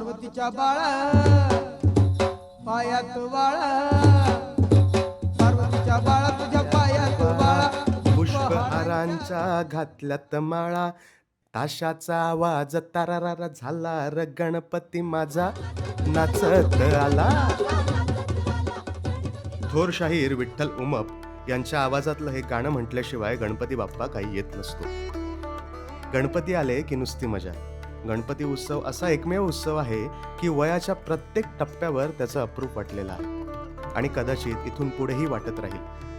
पार्वतीच्या बाळा पायात बाळा पार्वतीच्या बाळा तुझ्या पायात बाळा पुष्पहारांच्या घातल्यात माळा. ताशाचा आवाज तारारा झाला र गणपती माझा. नाचत आला. थोर शाहीर विठ्ठल उमप यांच्या आवाजातलं हे गाणं म्हटल्याशिवाय गणपती बाप्पा काही येत नसतो. गणपती आले की नुसती मजा. गणपती उत्सव असा एकमेव उत्सव आहे की वयाच्या प्रत्येक टप्प्यावर त्याचं अप्रूप वाटलेलं आहे. आणि कदाचित इथून पुढेही वाटत राहील.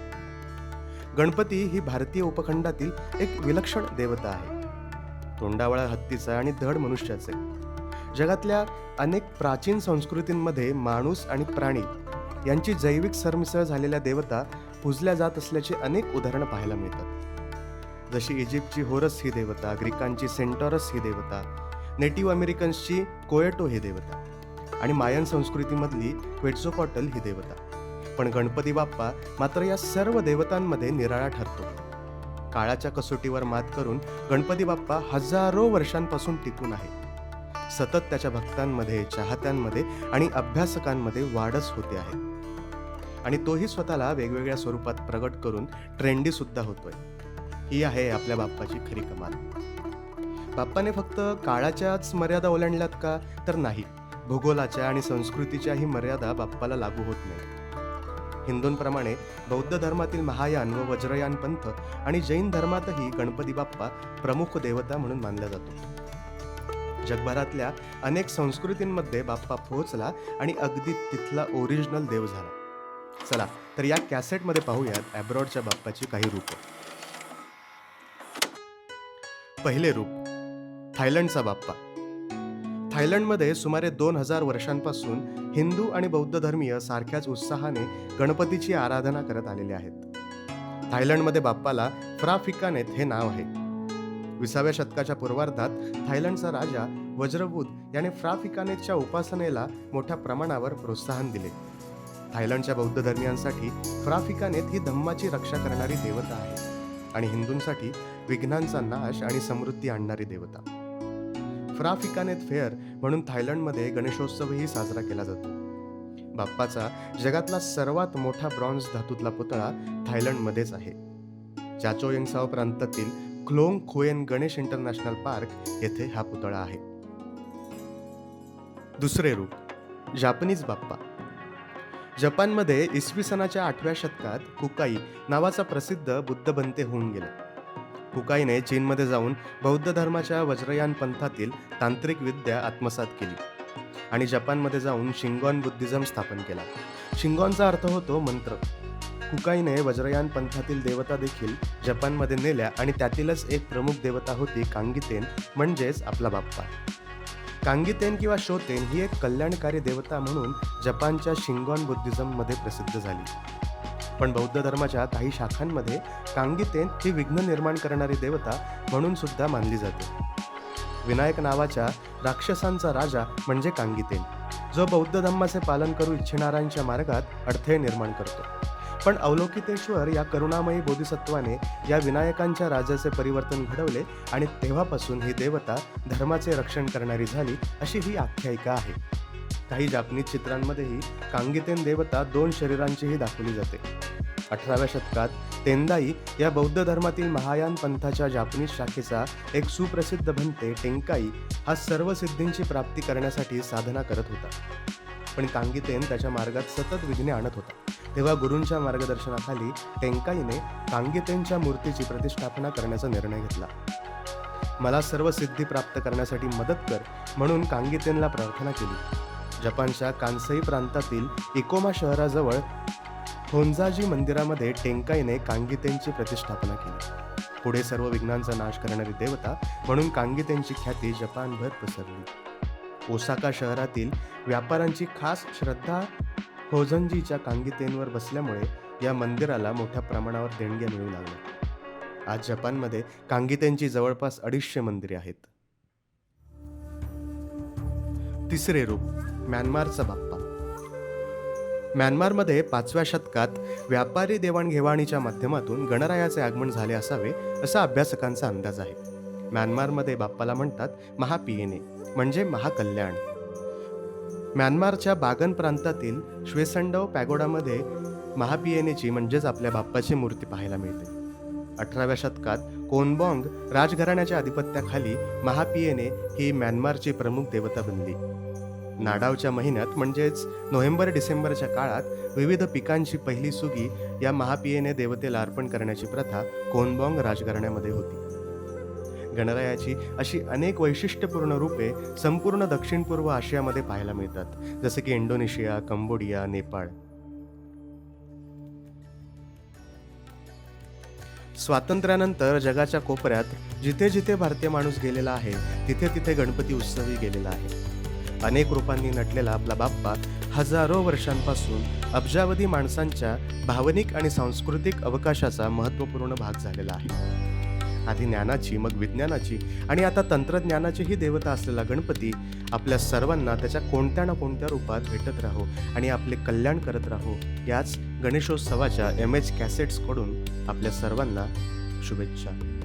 गणपती ही भारतीय उपखंडातील एक विलक्षण देवता आहे. तोंडावळा हत्तीचा आणि धड मनुष्याचे. जगातल्या अनेक प्राचीन संस्कृतींमध्ये माणूस आणि प्राणी यांची जैविक सरमिसळ झालेल्या देवता पूजल्या जात असल्याची अनेक उदाहरणं पाहायला मिळतात. जशी इजिप्तची होरस ही देवता ग्रीकांची सेंटॉरस ही देवता नेटिव्ह अमेरिकन्सची कोएटो ही देवता आणि मायन संस्कृतीमधली क्वेट्झोकॉटल ही देवता. पण गणपती बाप्पा मात्र या सर्व देवतांमध्ये निराळा ठरतो. काळाच्या कसोटीवर मात करून गणपती बाप्पा हजारो वर्षांपासून टिकून आहे. सतत त्याच्या भक्तांमध्ये चाहत्यांमध्ये आणि अभ्यासकांमध्ये वाढच होते आहे. आणि तोही स्वतःला वेगवेगळ्या स्वरूपात प्रगट करून ट्रेंडी सुद्धा होतोय. ही आहे आपल्या बाप्पाची खरी कमाल. बाप्पाने फक्त काळाच्याच मर्यादा ओलांडल्यात का? तर नाही. भूगोलाच्या आणि संस्कृतीच्याही मर्यादा बाप्पाला लागू होत नाही हिंदूंप्रमाणे बौद्ध धर्मातील महायान व वज्रयान पंथ आणि जैन धर्मातही गणपती बाप्पा प्रमुख देवता म्हणून मानला जातो. जगभरातल्या अनेक संस्कृतींमध्ये बाप्पा पोहोचला आणि अगदी तिथला ओरिजिनल देव झाला. चला तर या कॅसेटमध्ये पाहूयात अब्रॉडच्या बाप्पाची काही रूप. पहिले रूप थायलंडचा बाप्पा. थायलंडमध्ये सुमारे दोन हजार वर्षांपासून हिंदू आणि बौद्ध धर्मीय सारख्याच उत्साहाने गणपतीची आराधना करत आलेले आहेत. थायलंडमध्ये बाप्पाला फ्राफिकानेत हे नाव आहे. विसाव्या शतकाच्या पूर्वार्धात थायलंडचा राजा वज्रबूत याने फ्राफिकानेतच्या उपासनेला मोठ्या प्रमाणावर प्रोत्साहन दिले. थायलंडच्या बौद्ध धर्मियांसाठी फ्राफिकानेत ही धम्माची रक्षा करणारी देवता आहे आणि हिंदूंसाठी विघ्नांचा नाश आणि समृद्धी आणणारी देवता. फ्राफिकानेत फेअर म्हणून थायलंडमध्ये गणेशोत्सवही साजरा केला जातो. बाप्पाचा जगातला सर्वात मोठा ब्रॉन्झ धातूतला पुतळा थायलंडमध्येच आहे. चाचोयंगसाव प्रांतातील Khlong Khuean Ganesh international park येथे हा पुतळा आहे. दुसरे रूप जापनीज बाप्पा. जपानमध्ये इसवी सनाच्या आठव्या शतकात कुकाई नावाचा प्रसिद्ध बुद्धबंते होऊन गेला. फुकाईने चीनमध्ये जाऊन बौद्ध धर्माच्या वज्रयान पंथातील तांत्रिक विद्या आत्मसात केली आणि जपानमध्ये जाऊन शिंगॉन बुद्धिझम स्थापन केला. शिंगॉनचा अर्थ होतो मंत्र. कुकाईने वज्रयान पंथातील देवता देखील जपानमध्ये नेल्या आणि त्यातीलच एक प्रमुख देवता होती कांगितेन म्हणजेच आपला बाप्पा. कांगितेन किंवा शोतेन ही एक कल्याणकारी देवता म्हणून जपानच्या शिंगॉन बुद्धिझममध्ये प्रसिद्ध झाली. पण बौद्ध धर्माच्या काही शाखांमध्ये कांगितेन ही विघ्न निर्माण करणारी देवता म्हणून सुद्धा मानली जाते. विनायक नावाच्या राक्षसांचा राजा म्हणजे कांगितेन जो बौद्ध धम्माचे पालन करू इच्छिणाऱ्यांच्या मार्गात अडथळे निर्माण करतो. पण अवलोकितेश्वर या करुणामयी बोधिसत्वाने या विनायकांच्या राजाचे परिवर्तन घडवले आणि तेव्हापासून ही देवता धर्माचे रक्षण करणारी झाली अशी ही आख्यायिका आहे. काही जापनीज चित्रांमध्येही कांगितेन देवता दोन शरीरांचीही दाखवली जाते. अठराव्या शतकात तेंदाई या बौद्ध धर्मातील महायान पंथाच्या जापनीज शाखेचा एक सुप्रसिद्ध भंते टेंकाई हा सर्व सिद्धींची प्राप्ती करण्यासाठी साधना करत होता. पण कांगितेन त्याच्या मार्गात सतत विघ्ने आणत होता. तेव्हा गुरूंच्या मार्गदर्शनाखाली टेंकाईने कांगितेनच्या मूर्तीची प्रतिष्ठापना करण्याचा निर्णय घेतला. मला सर्व सिद्धी प्राप्त करण्यासाठी मदत कर म्हणून कांगितेनला प्रार्थना केली. जपानच्या कांसई प्रांतातील इकोमा शहराजवळ होंजाजी मंदिरामध्ये टेंकाईने कांगितेंची प्रतिष्ठापना केली. पुढे सर्व विघ्नांचा नाश करणारी देवता म्हणून कांगितेंची ख्याती जपानभर पसरली. ओसाका शहरातील व्यापाऱ्यांची खास श्रद्धा होझंजीच्या कांगितेंवर बसल्यामुळे या मंदिराला मोठ्या प्रमाणावर देणग्या मिळू लागल्या. आज जपानमध्ये कांगितेंची जवळपास अडीचशे मंदिरे आहेत. तिसरे रूप म्यानमारचा बाप्पा. म्यानमारमध्ये पाचव्या शतकात व्यापारी देवाणघेवाणीच्या माध्यमातून गणरायाचे आगमन झाले असावे असा अभ्यासकांचा अंदाज आहे. म्यानमारमध्ये बाप्पाला म्हणतात महापियेने म्हणजे महाकल्याण. म्यानमारच्या बागन प्रांतातील श्वेसंडव पॅगोडामध्ये महापियेनेची म्हणजेच आपल्या बाप्पाची मूर्ती पाहायला मिळते. अठराव्या शतकात कोनबॉंग राजघराण्याच्या अधिपत्याखाली महापियेने ही म्यानमारची प्रमुख देवता बनली. नाडावच्या महिन्यात म्हणजेच नोव्हेंबर डिसेंबरच्या काळात विविध पिकांची पहिली सुगी या महापियेने देवतेला अर्पण करण्याची प्रथा कोनबॉंग राजघराण्यामध्ये होती. गणरायाची अशी अनेक वैशिष्ट्यपूर्ण रूपे संपूर्ण दक्षिण पूर्व आशियामध्ये पाहायला मिळतात जसे की इंडोनेशिया कंबोडिया नेपाळ. स्वातंत्र्यानंतर जगाच्या कोपऱ्यात जिथे जिथे भारतीय माणूस गेलेला आहे तिथे तिथे गणपती उत्सवही गेलेला आहे. अनेक रूपांनी नटलेला आपला बाप्पा हजारो वर्षांपासून अब्जावधी माणसांच्या भावनिक आणि सांस्कृतिक अवकाशाचा महत्त्वपूर्ण भाग झालेला आहे. आधी ज्ञानाची मग विज्ञानाची आणि आता तंत्रज्ञानाचीही देवता असलेला गणपती आपल्या सर्वांना त्याच्या कोणत्या ना कोणत्या रूपात भेटत राहो आणि आपले कल्याण करत राहो याच गणेशोत्सवाच्या एम एच कॅसेट्सकडून आपल्या सर्वांना शुभेच्छा.